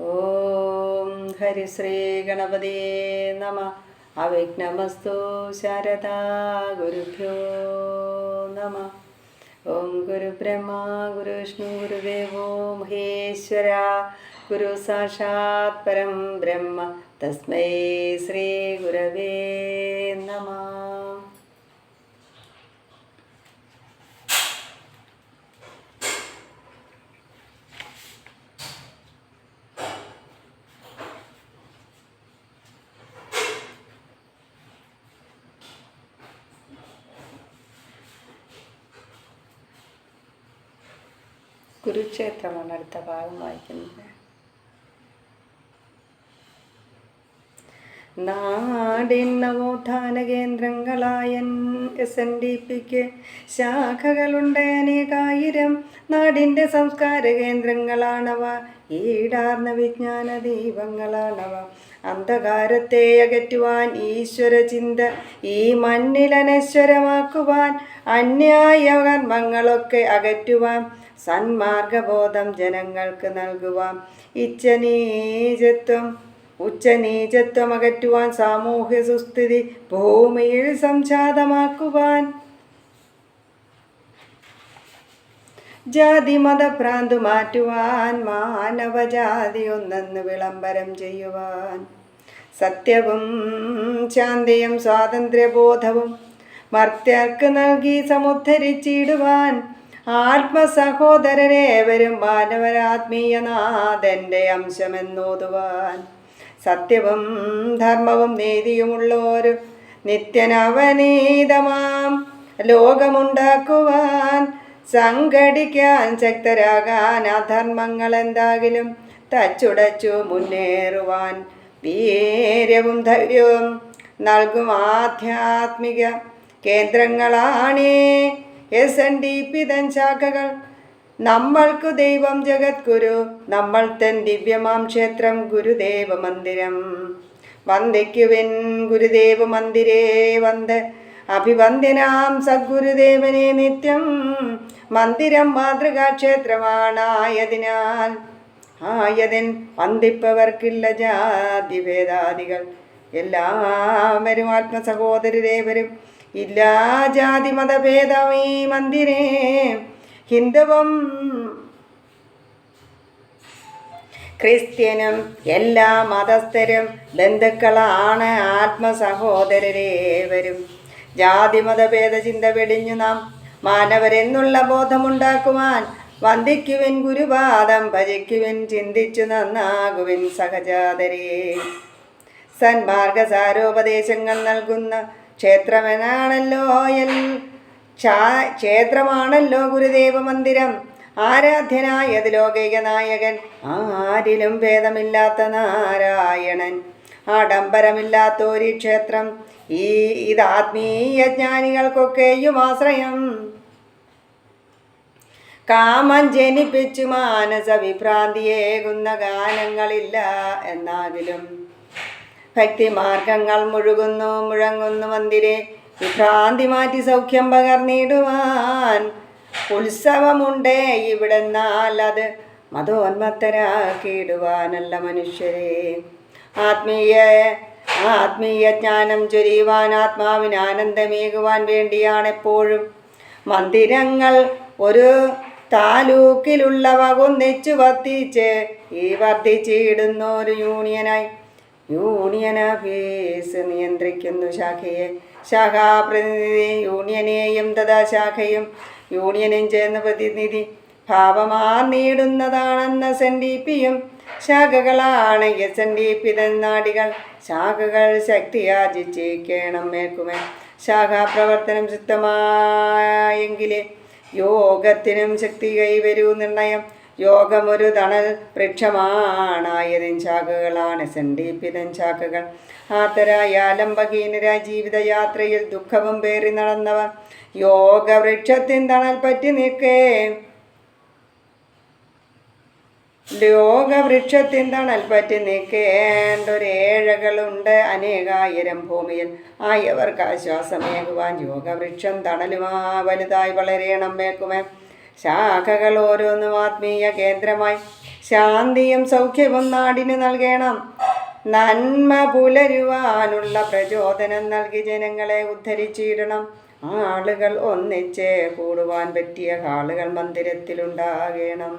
ഓം ഹരിശ്രീ ഗണപതി നമ. അവിഘ്നമസ്തു ശാരദാ ഗുരുഭ്യോ നമ. ഓം ഗുരുബ്രഹ്മ ഗുരുവിഷ്ണു ഗുരുദേവോ മഹേശ്വര. ഗുരു സാക്ഷാത് പരം ബ്രഹ്മ. തസ്മൈ ശ്രീ ഗുരവേ നമ കുരുക്ഷേത്രമാണ് അടുത്ത ഭാഗം വായിക്കുന്നത്. നാടിൻ നവോത്ഥാന കേന്ദ്രങ്ങളായ എസ് എൻ ഡി പിക്ക് ശാഖകളുണ്ട് അനേകായിരം. നാടിന്റെ സംസ്കാര കേന്ദ്രങ്ങളാണവ. ഈടാർന്ന വിജ്ഞാന ദീപങ്ങളാണവ. അന്ധകാരത്തെ അകറ്റുവാൻ ഈശ്വര ചിന്ത ഈ മണ്ണിൽ അനശ്വരമാക്കുവാൻ അന്യായ കർമ്മങ്ങളൊക്കെ അകറ്റുവാൻ സന്മാർഗബോധം ജനങ്ങൾക്ക് നൽകുവാൻ. ഇച്ഛനീചത്വം ഉച്ചനീചത്വം അകറ്റുവാൻ സാമൂഹ്യ സുസ്ഥിതി ഭൂമിയിൽ സംജാതമാക്കുവാൻ. ജാതി മതഭ്രാന്ത് മാറ്റുവാൻ മാനവജാതി ഒന്നെന്ന് വിളംബരം ചെയ്യുവാൻ. സത്യവും ശാന്തിയും സ്വാതന്ത്ര്യബോധവും മർത്യർക്ക് നൽകി സമുദ്ധരിച്ചിടുവാൻ. ആത്മസഹോദരരേവരും മാനവരാത്മീയനാഥന്റെ അംശമെന്നോതുവാൻ. സത്യവും ധർമ്മവും നീതിയുമുള്ളൊരു നിത്യനവനീതമാം. ലോകമുണ്ടാക്കുവാൻ സംഘടിക്കാൻ ശക്തരാകാൻ അധർമ്മങ്ങൾ എന്താകിലും തച്ചുടച്ചു മുന്നേറുവാൻ വീര്യവും ധൈര്യവും നൽകും ആധ്യാത്മിക കേന്ദ്രങ്ങളാണേ. എസ് എൻ ഡി പി തൻ ശാഖകൾ നമ്മൾക്കു ദൈവം ജഗദ്ഗുരു നമ്മൾ തൻ ദിവ്യമാം ക്ഷേത്രം ഗുരുദേവ മന്ദിരം. വന്ദിക്കുവിൻ ഗുരുദേവ മന്ദിരേ വന്ദ അഭിവന്ദ്യനാം സദ്ഗുരുദേവനെ നിത്യം. മന്ദിരം മാതൃകാ ക്ഷേത്രമാണായതിനാൽ ആയതിൻ വന്ദിപ്പവർക്കില്ല ജാതി ഭേദാദികൾ എല്ലാവരും ആത്മസഹോദരരേവരും ഇല്ലാ ജാതി മതഭേദമീ മന്ദിരേ. ഹിന്ദുവും ക്രിസ്ത്യനും എല്ലാ മതസ്ഥരും ബന്ധുക്കളാണ് ആത്മസഹോദരരേവരും. ജാതി മതഭേദ ചിന്ത വെടിഞ്ഞു നാം മാനവരെന്നുള്ള ബോധമുണ്ടാക്കുവാൻ വന്ദിക്കുവിൻ ഗുരുപാദം ഭജിക്കുവിൻ ചിന്തിച്ചു നന്നാകുവിൻ സഹജാതരേ. സന്മാർഗസാരോപദേശങ്ങൾ നൽകുന്ന ക്ഷേത്രമെന്നാണല്ലോ എൽ ക്ഷാ- ക്ഷേത്രമാണല്ലോ ഗുരുദേവ മന്ദിരം ആരാധ്യനായത് ലോകൈക നായകൻ ആരിലും ഭേദമില്ലാത്ത നാരായണൻ. ആഡംബരമില്ലാത്തൊരു ക്ഷേത്രം. ഈ ഇത് ആത്മീയ ജ്ഞാനികൾക്കൊക്കെയും ആശ്രയം. കാമം ജനിപ്പിച്ചു മാനസ വിഭ്രാന്തിയേകുന്ന ഗാനങ്ങളില്ല എന്നാകിലും. ഭക്തിമാർഗങ്ങൾ മുഴുകുന്നു മുഴങ്ങുന്നു മന്ദിരെ. വിഭ്രാന്തി മാറ്റി സൗഖ്യം പകർന്നിടുവാൻ ഉത്സവമുണ്ടേ ഇവിടെന്നാൽ അത് മതോന്മത്തരാക്കിയിടുവാനല്ല മനുഷ്യരെ. ആത്മീയ ആത്മീയ ജ്ഞാനം ചൊരിയുവാൻ ആത്മാവിന് ആനന്ദമേകുവാൻ വേണ്ടിയാണ് എപ്പോഴും മന്ദിരങ്ങൾ ഒരു താലൂക്കിലുള്ളവ ഒന്നിച്ചു വർദ്ധിച്ച് ഈ വർദ്ധിച്ചിടുന്ന ഒരു യൂണിയനായി യൂണിയൻ ഓഫീസ് നിയന്ത്രിക്കുന്നു ശാഖയെ. ശാഖാപ്രതിനിധി യൂണിയനെയും തഥാ ശാഖയും യൂണിയനും ചേർന്ന് പ്രതിനിധി ഭാവമാർന്നിടുന്നതാണെന്ന എസ് എൻ ഡി പിയും ശാഖകളാണ് എസ് എൻ ഡി പി തന്നാടികൾ ശാഖകൾ ശക്തിയാർജിച്ചേക്കണം മേൽക്കുമേ ശാഖാപ്രവർത്തനം ശക്തമായെങ്കിലേ യോഗത്തിനും ശക്തി കൈവരൂ നിർണയം. യോഗമൊരു തണൽ വൃക്ഷമാണായതിൻ ശാഖകളാണ് സന്ദീപിതൻ ശാഖകൾ ആത്തരായ ആലംബഹീനരായ ജീവിതയാത്രയിൽ ദുഃഖവും പേറി നടന്നവർ യോഗവൃക്ഷത്തിൻ തണൽ പറ്റി നിൽക്കേ. ലോകവൃക്ഷത്തിൻ തണൽ പറ്റി നിൽക്കേണ്ടൊരേഴകളുണ്ട് അനേകായിരം ഭൂമിയിൽ. ആയവർക്ക് ആശ്വാസമേകുവാൻ യോഗവൃക്ഷം തണലുമാ വലുതായി വളരെയണം മേക്കുമേ ശാഖകൾ ഓരോന്നും ആത്മീയ കേന്ദ്രമായി. ശാന്തിയും സൗഖ്യവും നാടിന് നൽകണം. നന്മ പുലരുവാനുള്ള പ്രചോദനം നൽകി ജനങ്ങളെ ഉദ്ധരിച്ചിടണം. ആളുകൾ ഒന്നിച്ച് കൂടുവാൻ പറ്റിയ ആളുകൾ മന്ദിരത്തിലുണ്ടാകണം.